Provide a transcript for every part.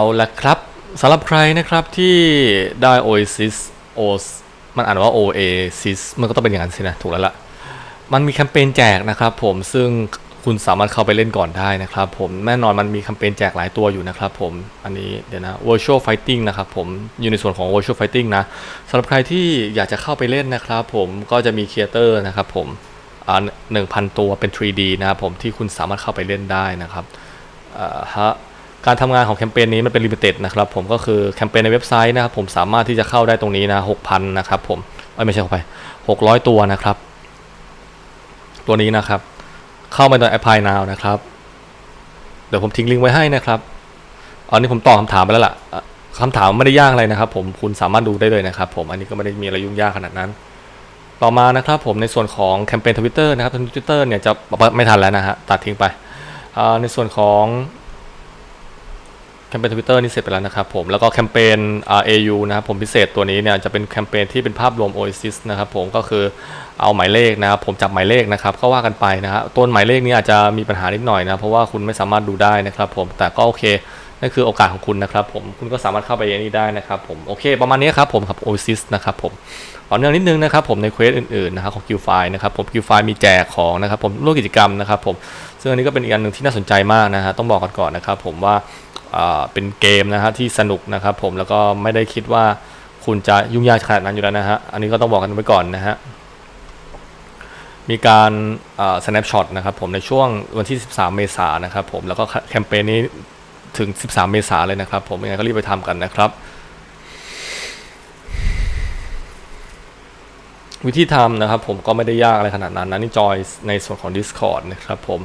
เอาละครับสำหรับใครนะครับที่ได้ Oasis O มันอ่านว่า Oasis มันก็ต้องเป็นอย่างนั้นสินะ ถูกแล้วล่ะ มันมีแคมเปญแจกนะครับผมซึ่งคุณสามารถเข้าไปเล่นก่อนได้นะครับผมแน่นอนมันมีแคมเปญแจกหลายตัวอยู่นะครับผมอันนี้เดี๋ยวนะ virtual fighting นะครับผมอยู่ในส่วนของ virtual fighting นะสำหรับใครที่อยากจะเข้าไปเล่นนะครับผมก็จะมี creator นะครับผมอ่าหนึ่งพันตัวเป็น 3D นะครับผมที่คุณสามารถเข้าไปเล่นได้นะครับอ่าฮะ การทำงานของแคมเปญนี้มันเป็น limited นะครับผมก็คือแคมเปญในเว็บไซต์นะครับผมสามารถที่จะเข้าได้ตรงนี้นะ6,000นนะครับผมไม่ใช่6 0 0 600ตัวนะครับ ตัวนี้นะครับ เข้ามาใน Apply Now นะครับ เดี๋ยวผมทิ้งลิงก์ไว้ให้นะครับอันนี้ผมตอบคำถามไปแล้วล่ะอะคำถามไม่ได้ยากอะไรนะครับผมคุณสามารถดูได้เลยนะครับ ผมอันนี้ก็ไม่ได้มีอะไรยุ่งยากขนาดนั้น ต่อมานะครับผมในส่วนของแคมเปญทวิตเตอร์นะครับทวิตเตอร์เนี่ยจะไม่ทันแล้วนะฮะตัดทิ้งไปในส่วนของ แคมเปญทวิตเตอร์นี่เสร็จไปแล้วนะครับผมแล้วก็แคมเปญ RAU นะครับผมพิเศษตัวนี้เนี่ยจะเป็นแคมเปญที่เป็นภาพรวม Oasis นะครับผมก็คือเอาหมายเลขนะครับผมจับหมายเลขนะครับก็ว่ากันไปนะฮะต้นหมายเลขนี้อาจจะมีปัญหานิดหน่อยนะเพราะว่าคุณไม่สามารถดูได้นะครับผมแต่ก็โอเคนั่นคือโอกาสของคุณนะครับผมคุณก็สามารถเข้าไปอันนี้ได้นะครับผมโอเคประมาณนี้ครับผมครับ Oasis นะครับผมต่อเนื่องนิดนึงนะครับผมในเควสอื่นๆนะครับของ q f i นะครับผม q f i มีแจกของนะครับผมร่วมกิจกรรมนะครับผมซึ่งอันนี้ก็เป็นอีกอันหนึ่งที่น่าสนใจมากนะฮะต้องบอกกันก่อนนะครับผมว่า เป็นเกมนะฮะที่สนุกนะครับผมแล้วก็ไม่ได้คิดว่าคุณจะยุ่งยากขนาดนั้นอยู่แล้วนะฮะอันนี้ก็ต้องบอกกันไว้ก่อนนะฮะมีการ snapshot นะครับผมในช่วงวันที่ 13 เมษายนนะครับผมแล้วก็แคมเปญนี้ถึง 13 เมษายนเลยนะครับผมยังไงก็รีบไปทำกันนะครับ วิธีทำนะครับผมก็ไม่ได้ยากอะไรขนาดนั้นนะนี่จอยในส่วนของ Discord นะครับผม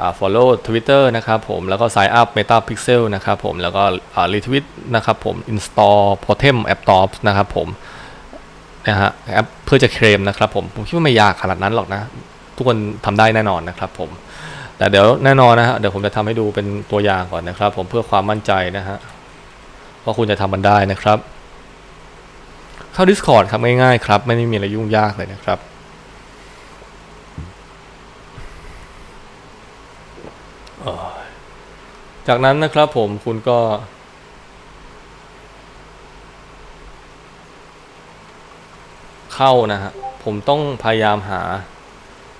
อ่า follow Twitter นะครับผม แล้วก็ sign up Meta Pixel นะครับผม แล้วก็อ่า retweet นะครับผม install Totem App Top นะครับผมนะฮะแอปเพื่อจะเคลมนะครับผม ผมคิดว่าไม่ยากขนาดนั้นหรอกนะ ทุกคนทำได้แน่นอนนะครับผม แต่เดี๋ยวแน่นอนนะฮะเดี๋ยวผมจะทำให้ดูเป็นตัวอย่างก่อนนะครับผมเพื่อความมั่นใจนะฮะว่าคุณจะทำมันได้นะครับ เข้า Discord ครับง่ายๆครับ ไม่ได้มีอะไรยุ่งยากเลยนะครับจากนั้นนะครับผมคุณก็ เข้านะฮะผมต้องพยายามหา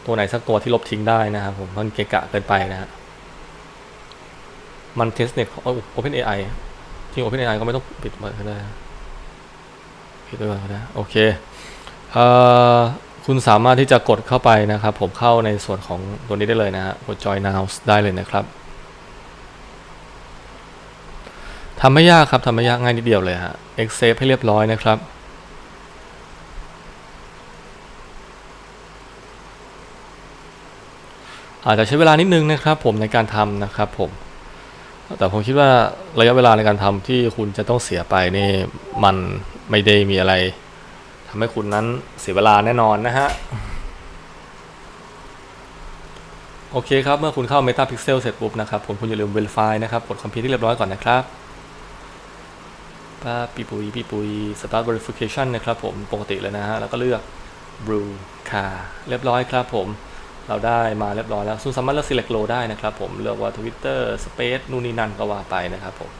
ตัวไหนสักตัวที่ลบทิ้งได้นะครับผมมันเกะกะเกินไปนะฮะมันเทสเน็ตโอเพนเอไอจริงโอเพนเอไอก็ไม่ต้องปิดมันก็ได้นะ ปิดไว้ก่อนก็ได้โอเคเอ่อคุณสามารถที่จะกดเข้าไปนะครับ ผมเข้าในส่วนของตัวนี้ได้เลยนะฮะกด join now ได้เลยนะครับทำไม่ยากครับทำไม่ยากง่ายนิดเดียวเลยฮะ accept ให้เรียบร้อยนะครับอาจจะใช้เวลานิดนึงนะครับผมในการทำนะครับผม แต่ผมคิดว่าระยะเวลาในการทำที่คุณจะต้องเสียไปนี่มันไม่ได้มีอะไรทำให้คุณนั้นเสียเวลาแน่นอนนะฮะ โอเคครับ เมื่อคุณเข้า Meta Pixel เสร็จปุ๊บนะครับผมคุณอย่าลืม Verify นะครับกดคอมพิวที่เรียบร้อยก่อนนะครับป้าปีปุยปีปุย Start Verification นะครับผมปกติเลยนะฮะ แล้วก็เลือก Blue Car เรียบร้อยครับผม เราได้มาเรียบร้อยแล้วซึ่งสามารถเลือก select row ได้นะครับผมเลือกว่า Twitter Space นู่นนี่นั่นก็ว่าไปนะครับผม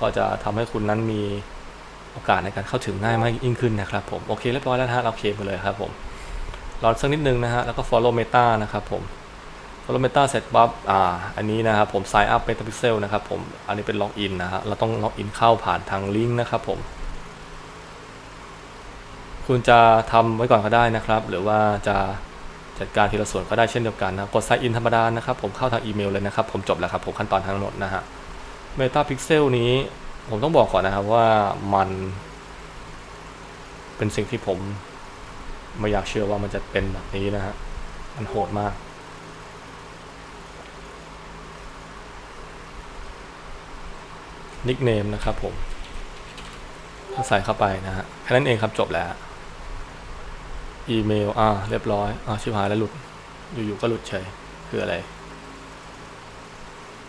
ก็จะทำให้คุณนั้นมีโอกาสในการเข้าถึงง่ายมากยิ่งขึ้นนะครับผมโอเคเรียบร้อยแล้วนะฮะเราเคลมไปเลยครับผมรอสักนิดนึงนะฮะแล้วก็ follow meta นะครับผม follow meta เสร็จปั๊บอ่าอันนี้นะครับผม sign up metapixel นะครับผมอันนี้เป็น login นะฮะเราต้อง login เข้าผ่านทางลิงก์นะครับผมคุณจะทำไว้ก่อนก็ได้นะครับ หรือว่าจะ จัดการทีละส่วนก็ได้เช่นเดียวกันนะกด sign in ธรรมดานะครับ ผมเข้าทางอีเมลเลยนะครับ ผมจบแล้วครับผมขั้นตอนทั้งหมดนะฮะ Meta Pixel นี้ผมต้องบอกก่อนนะครับว่ามันเป็นสิ่งที่ผมไม่อยากเชื่อว่ามันจะเป็นแบบนี้นะฮะ มันโหดมาก นิกเนมนะครับผมใส่เข้าไปนะฮะ แค่นั้นเองครับจบแล้ว อีเมล อ่า เรียบร้อย อ่าชิบหายแล้วหลุด อยู่ๆก็หลุดเฉย คืออะไร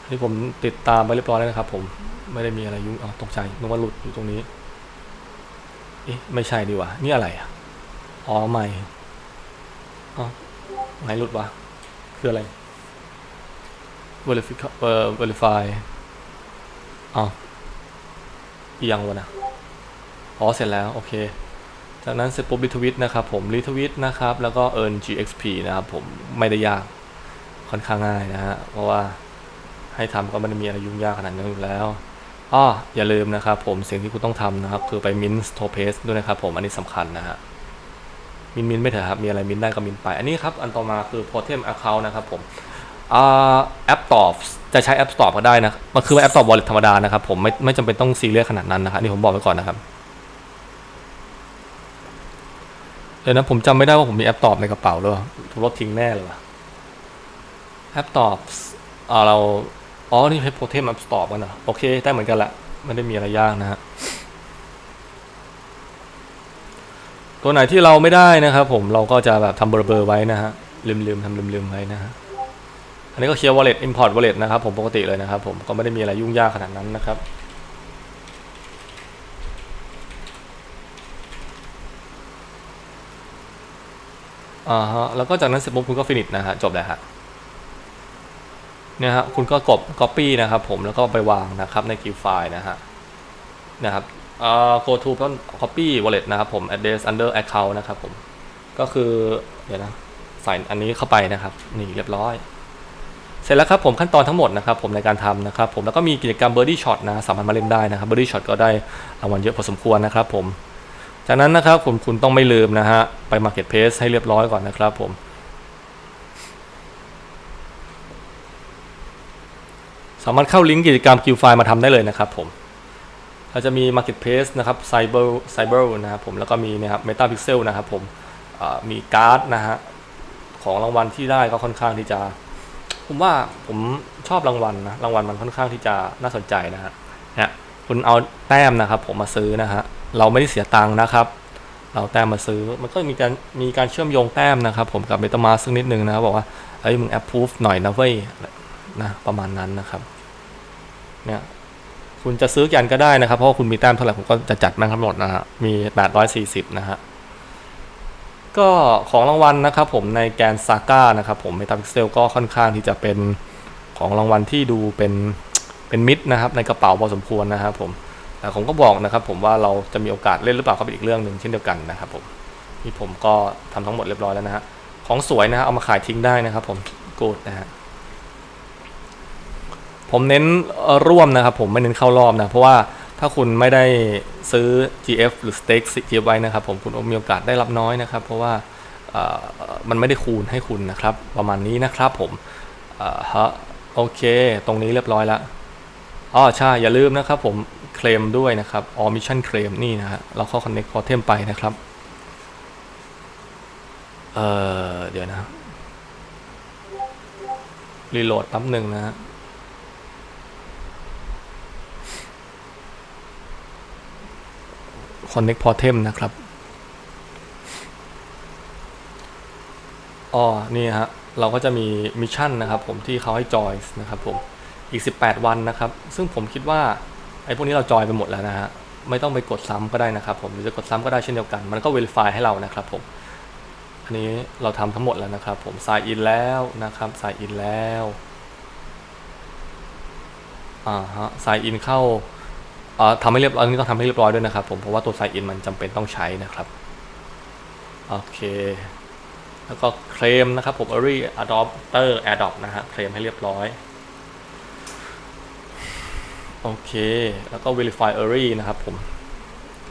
นี่ผมติดตามไปเรียบร้อยแล้วนะครับ ผม ไม่ได้มีอะไรยุ่งอ๋อตกใจนึกว่าหลุดอยู่ตรงนี้ เอ๊ะ ไม่ใช่ดีกว่านี่อะไรอะ อ๋อไม่อ๋อไหนหลุดวะ คืออะไร verify เอ่อ verify อ๋ออียังวะนะอ๋อ เสร็จแล้ว โอเค จากนั้นเสร็จปุ๊บรีทวิตนะครับผมรีทวิตนะครับ แล้วก็ earn GXP นะครับผมไม่ได้ยากค่อนข้างง่ายนะฮะเพราะว่าให้ทำก็ไม่ได้มีอะไรยุ่งยากขนาดนั้นอยู่แล้วอ้ออย่าลืมนะครับผมสิ่งที่คุณต้องทำนะครับ คือไป mint to paste ด้วยนะครับผมอันนี้สำคัญนะฮะมินมินไม่เถอะครับ มีอะไรมินได้ก็มินไป อันนี้ครับ อันต่อมาคือ Totem Account นะครับผมแอปตอบจะใช้แอปตอบก็ได้นะ มันคือแอปตอบ wallet ธรรมดานะครับผมไม่ไม่จำเป็นต้องซีเรียสขนาดนั้นนะครับนี่ผมบอกไว้ก่อนนะครับ เดี๋ยวนะผมจำไม่ได้ว่าผมมีแอปตอบในกระเป๋าด้วยถูกลบทิ้งแน่เลยวะแอปตอบเราอ๋อนี่ใช้ Totem App Store กันนะโอเคได้เหมือนกันแหละไม่ได้มีอะไรยากนะฮะตัวไหนที่เราไม่ได้นะครับผมเราก็จะแบบทำเบอร์เบอร์ไว้นะฮะลืมลืมทำลืมลืมไว้นะฮะอันนี้ก็เคลียร์ wallet import wallet นะครับผมปกติเลยนะครับผมก็ไม่ได้มีอะไรยุ่งยากขนาดนั้นนะครับ อ่าฮะแล้วก็จากนั้นเสร็จปุ๊บคุณก็ฟินิชนะฮะจบแล้วฮะเนี่ยฮะคุณก็กด copy นะครับผมแล้วก็ไปวางนะครับใน Q file นะฮะนะครับเอ่อ go to ก็ copy wallet นะครับผม address under account นะครับผมก็คือเดี๋ยวนะใส่อันนี้เข้าไปนะครับนี่เรียบร้อย เสร็จแล้วครับผมขั้นตอนทั้งหมดนะครับผมในการทำนะครับผมแล้วก็มีกิจกรรม birdie shot นะสามารถมาเล่นได้นะครับ birdie shot ก็ได้รางวัลเยอะพอสมควรนะครับผม จากนั้นนะครับผมคุณต้องไม่ลืมนะฮะ ไป market place ให้เรียบร้อยก่อนนะครับผมสามารถเข้าลิงก์กิจกรรม Q file มาทำได้เลยนะครับผมเราจะมี Marketplace นะครับ Cyber Cyber นะครับผมแล้วก็มีนะครับ Meta Pixel นะครับผมมีการ์ดนะฮะของรางวัลที่ได้ก็ค่อนข้างที่จะ ผมว่าผมชอบรางวัลนะรางวัลมันค่อนข้างที่จะน่าสนใจนะฮะเนี่ย คุณเอาแต้มนะครับ ผมมาซื้อนะฮะเราไม่ได้เสียตังค์นะครับ เราแต้มมาซื้อมันก็มีการมีการเชื่อมโยงแต้มนะครับ ผมกับ MetaMask ซึ่งนิดนึงนะครับบอกว่าเอ้ยมึง approve หน่อยนะเว้ยนะประมาณนั้นนะครับเนี่ยคุณจะซื้อกันก็ได้นะครับ เพราะาคุณมีแต้มเท่าไหร่ผมก็จะจัดมาทั้งหมดนะฮะมี 840 นะฮะก็ของรางวัลนะครับ ผมในแกนซาก้านะครับ ผมเมตาพิกเซลก็ค่อนข้างที่จะเป็นของรางวัลที่ดูเป็น เป็นมิดนะครับในกระเป๋าพอสมควรนะครับผมแต่ผมก็บอกนะครับ ผมว่าเราจะมีโอกาสเล่นหรือเปล่าก็เป็นอีกเรื่องหนึ่งเช่นเดียวกันนะครับผมนี่ผมก็ทำทั้งหมดเรียบร้อยแล้วนะฮะของสวยนะฮะเอามาขายทิ้งได้นะครับ ผมกูดนะฮะผมเน้นร่วมนะครับ ผมไม่เน้นเข้ารอบนะ เพราะว่าถ้าคุณไม่ได้ซื้อ GF หรือ Stake GF ไว้นะครับ ผมคุณมีโอกาสได้รับน้อยนะครับ เพราะว่ามันไม่ได้คูณให้คุณนะครับ ประมาณนี้นะครับผมฮะโอเค ตรงนี้เรียบร้อยแล้ว อ๋อใช่อย่าลืมนะครับผมเคลมด้วยนะครับออมิชชั่นเคลมนี่นะฮะเราเข้า Connect Totem ไปนะครับ เอ่อ เดี๋ยวนะรีโหลดแป๊บหนึ่งนะฮะ Connect Portem นะครับอ๋อนี่ฮะ เราก็จะมีมิชชั่นนะครับผมที่เขาให้จอยนะครับผม อีก 18 วันนะครับ ซึ่งผมคิดว่าไอ้พวกนี้เราจอยไปหมดแล้วนะฮะไม่ต้องไปกดซ้ำก็ได้นะครับ ผมหรือจะกดซ้ำก็ได้เช่นเดียวกัน มันก็ Verify ให้เรานะครับผมอันนี้เราทำทั้งหมดแล้วนะครับ ผม sign in แล้วนะครับ sign in แล้วอ่าฮะ sign in เข้าอ่อทำให้เรียบร้อยนี้ต้องทำให้เรียบร้อยด้วยนะครับ ผมเพราะว่าตัว sign in มันจำเป็นต้องใช้นะครับโอเคแล้วก็เคลมนะครับผม early adopter adopt นะฮะเคลมให้เรียบร้อย โอเค แล้วก็ verify early นะครับผม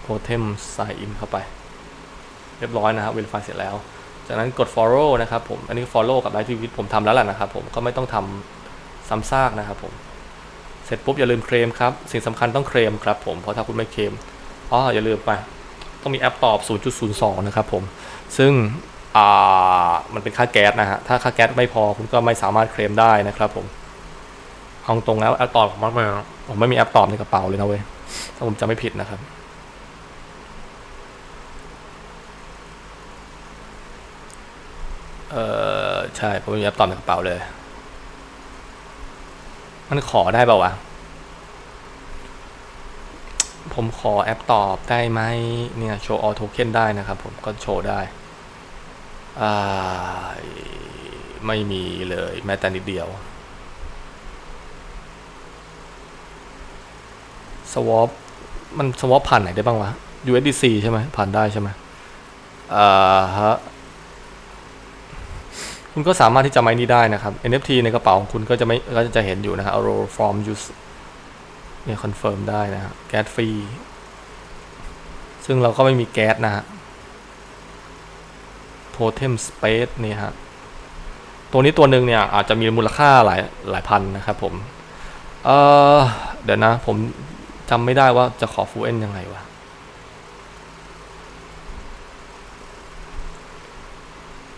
totem sign in เข้าไป เรียบร้อยนะครับ verify เสร็จแล้ว จากนั้นกด follow นะครับผม อันนี้ follow กับ live tweet ผมทำแล้วแหละนะครับผม ก็ไม่ต้องทำซ้ำซากนะครับผม เสร็จปุ๊บอย่าลืมเคลมครับ สิ่งสำคัญต้องเคลมครับผม เพราะถ้าคุณไม่เคลมอ๋ออย่าลืมไป ต้องมีแอปตอบ 0.02 นะครับผม ซึ่งมันเป็นค่าแก๊สนะฮะ ถ้าค่าแก๊สไม่พอคุณก็ไม่สามารถเคลมได้นะครับผม เอาตรงแล้วแอปตอบผมไม่ผมไม่มีแอปตอบในกระเป๋าเลยนะเว้ยถ้าผมจำไม่ผิดนะครับเออใช่ผมไม่มีแอปตอบในกระเป๋าเลย มันขอได้เปล่าวะผมขอแอปตอบได้ไหมเนี่ยโชว์ออโทเค็นได้นะครับ ผมก็โชว์ได้อ่าไม่มีเลยแม้แต่นิดเดียว swap มันสวอปผ่านไหนได้บ้างวะ USDC ใช่ไหมผ่านได้ใช่ไหมอ่าฮะคุณก็สามารถที่จะไม่นี้ได้นะครับ NFT ในกระเป๋าของคุณก็จะไม่ก็จะเห็นอยู่นะฮะ roll from use เนี่ยคอนเฟิร์มได้นะฮะแก๊สฟรีซึ่งเราก็ไม่มีแก๊สนะฮะ totem space นี่ฮะตัวนี้ตัวหนึ่งเนี่ยอาจจะมีมูลค่าหลายหลายพันนะครับผม เออเดี๋ยวนะผม จำไม่ได้ว่าจะขอฟูเอ็นยังไงวะ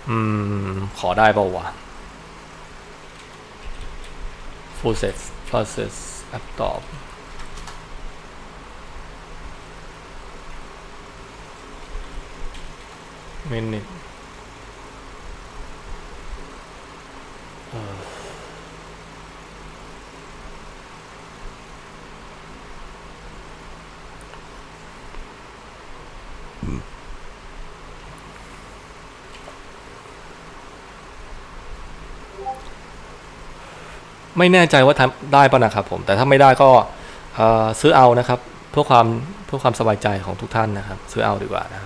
อืม ขอได้เปล่าวะ full set process app top minute เอ ไม่แน่ใจว่าทำได้ป่ะนะครับผม แต่ถ้าไม่ได้ก็ซื้อเอานะครับ เพื่อความเพื่อความสบายใจของทุกท่านนะครับ ซื้อเอาดีกว่านะ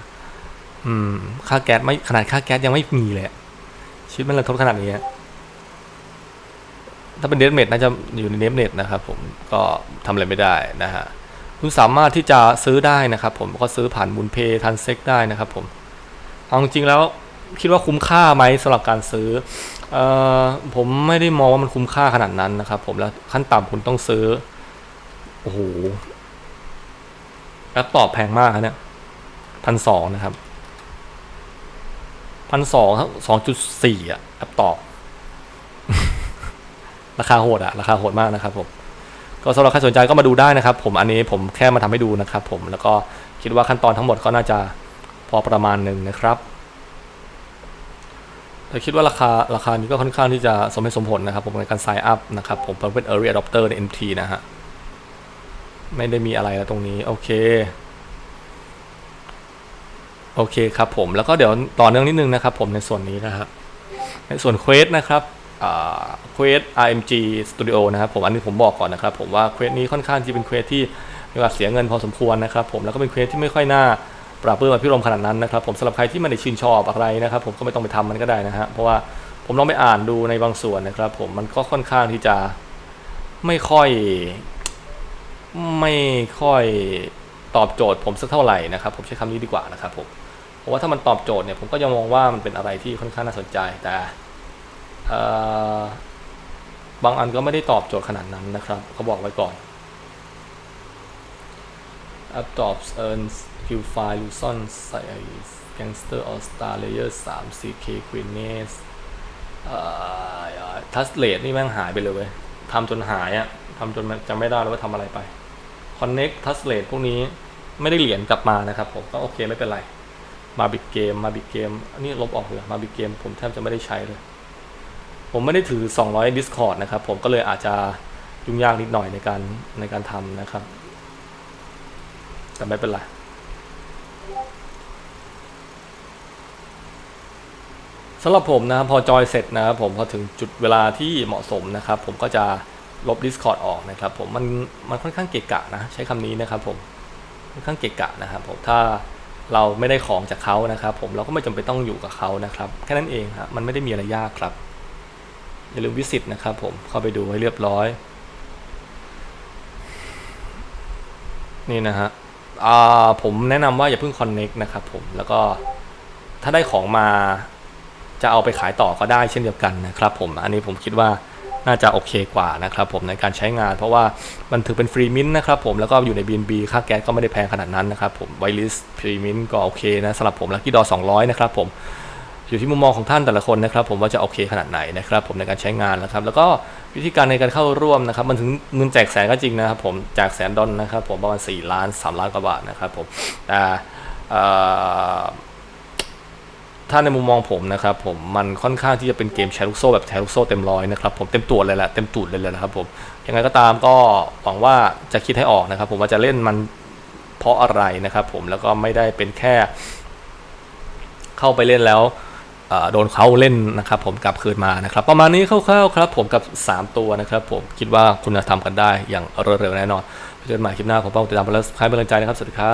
อืม ค่าแก๊สไม่ขนาดค่าแก๊สยังไม่มีเลยชีวิตมันระทบขนาดนี้ถ้าเป็นเดสเมดน่าจะอยู่ในเดสเมดนะครับ ผมก็ทำอะไรไม่ได้นะฮะคุณสามารถที่จะซื้อได้นะครับ ผมก็ซื้อผ่านบุญเพย์ทันเซ็กได้นะครับ ผมเอาจริงๆแล้วคิดว่าคุ้มค่าไหมสำหรับการซื้อ เอ่อผมไม่ได้มองว่ามันคุ้มค่าขนาดนั้นนะครับ ผมแล้วขั้นต่ำคุณต้องซื้อ โอ้โหแอปตอบแพงมากครับเนี่ยพันสองนะครับพันสองสองจุดสี่อะแอปตอบ ราคาโหดอะราคาโหดมากนะครับผม ก็สำหรับใครสนใจก็มาดูได้นะครับ ผมอันนี้ผมแค่มาทำให้ดูนะครับ ผมแล้วก็คิดว่าขั้นตอนทั้งหมดก็น่าจะพอประมาณหนึ่งนะครับ แต่คิดว่าราคาราคานี้ก็ค่อนข้างที่จะสมเหตุสมผลนะครับ ผมในการ sign up นะครับ ผมเป็น early adopter ใน MT นะฮะ ไม่ได้มีอะไรแล้วตรงนี้ โอเค โอเคครับผม แล้วก็เดี๋ยวต่อเนื่องนิดนึงนะครับผมในส่วนนี้นะครับ ในส่วนเควสนะครับเควส RMG Studio นะครับผมอันนี้ผมบอกก่อนนะครับ ผมว่าเควสนี้ค่อนข้างที่เป็นเควสที่มีการเสียเงินพอสมควรนะครับ ผมแล้วก็เป็นเควสที่ไม่ค่อยน่า ปราบเพื่อพิรมขนาดนั้นนะครับผมสำหรับใครที่ไม่ได้ชื่นชอบอะไรนะครับ ผมก็ไม่ต้องไปทำมันก็ได้นะฮะเพราะว่าผมลองไปอ่านดูในบางส่วนนะครับ ผมมันก็ค่อนข้างที่จะไม่ค่อย ไม่ค่อยตอบโจทย์ ผมสักเท่าไหร่นะครับ ผมใช้คำนี้ดีกว่านะครับผมผมว่าถ้ามันตอบโจทย์เนี่ยผมก็ยังมองว่ามันเป็นอะไรที่ค่อนข้างน่าสนใจแต่บางอันก็ไม่ได้ตอบโจทย์ขนาดนั้นนะครับเขาบอกไว้ก่อน App Tops Earns Q File Luson Size Gangster All Star Layer 3 CK Queeness เอ่อทัสเลดนี่แม่งหายไปเลยเว้ยทำจนหายอะทำจนจำไม่ได้แล้วว่าทำอะไรไป Connect t o u c h l a t พวกนี้ไม่ได้เหรียญกลับมานะครับผมก็โอเคไม่เป็นไร มาบิกเกมมาบิกเกมอันนี้ลบออกเลยมาบิกเกมผมแทบจะไม่ได้ใช้เลย ผมไม่ได้ถือ 200 Discord นะครับ ผมก็เลยอาจจะยุ่งยากนิดหน่อยในการในการทำนะครับ แต่ไม่เป็นไรสำหรับผมนะครับพอจอยเสร็จนะครับผมพอถึงจุดเวลาที่เหมาะสมนะครับ ผมก็จะลบ Discord ออกนะครับผมมันมันค่อนข้างเกะกะนะใช้คำนี้นะครับผมค่อนข้างเกะกะนะครับผมถ้าเราไม่ได้ของจากเขานะครับ ผมเราก็ไม่จำเป็นต้องอยู่กับเขานะครับแค่นั้นเองครับมันไม่ได้มีอะไรยากครับ อย่าลืมวิสิตนะครับผมเข้าไปดูให้เรียบร้อย นี่นะฮะ ผมแนะนำว่าอย่าเพิ่งคอนเน็กนะครับผมแล้วก็ถ้าได้ของมาจะเอาไปขายต่อก็ได้เช่นเดียวกันนะครับผมอันนี้ผมคิดว่าน่าจะโอเคกว่านะครับผมในการใช้งาน เพราะว่ามันถือเป็นฟรีมินต์นะครับผมแล้วก็อยู่ใน BNB ค่าแก๊สก็ไม่ได้แพงขนาดนั้นนะครับผมไวลิสฟรีมินต์ก็โอเคนะสำหรับผมลักกี้ดอ200 นะครับผม อยู่ที่มุมมองของท่านแต่ละคนนะครับผมว่าจะโอเคขนาดไหนนะครับผมในการใช้งานนะครับแล้วก็วิธีการในการเข้าร่วมนะครับมันถึงเงินแจกแสนก็จริงนะครับผมแจกแสนดอลนะครับผมประมาณ 4 ล้าน 3 ล้านกว่าบาทนะครับผมแต่เอ่อถ้าในมุมมองผมนะครับผมมันค่อนข้างที่จะเป็นเกมแชร์ลูกโซ่แบบแชร์ลูกโซ่เต็มร้อยนะครับผมเต็มตัวเลยแหละเต็มตูดเลยแหละนะครับผมยังไงก็ตามก็หวังว่าจะคิดให้ออกนะครับ ผมว่าจะเล่นมันเพราะอะไรนะครับ ผมแล้วก็ไม่ได้เป็นแค่เข้าไปเล่นแล้ว โดนเขาเล่นนะครับผมกลับคืนมานะครับ ประมาณนี้คร่าวๆครับ ผมกับ 3 ตัวนะครับ ผมคิดว่าคุณจะทำกันได้อย่างเร็วๆแน่นอนเจอกันใหม่คลิปหน้าผมเป้าติดตามแล้วใครเป็นกำลังใจนะครับสวัสดีครับ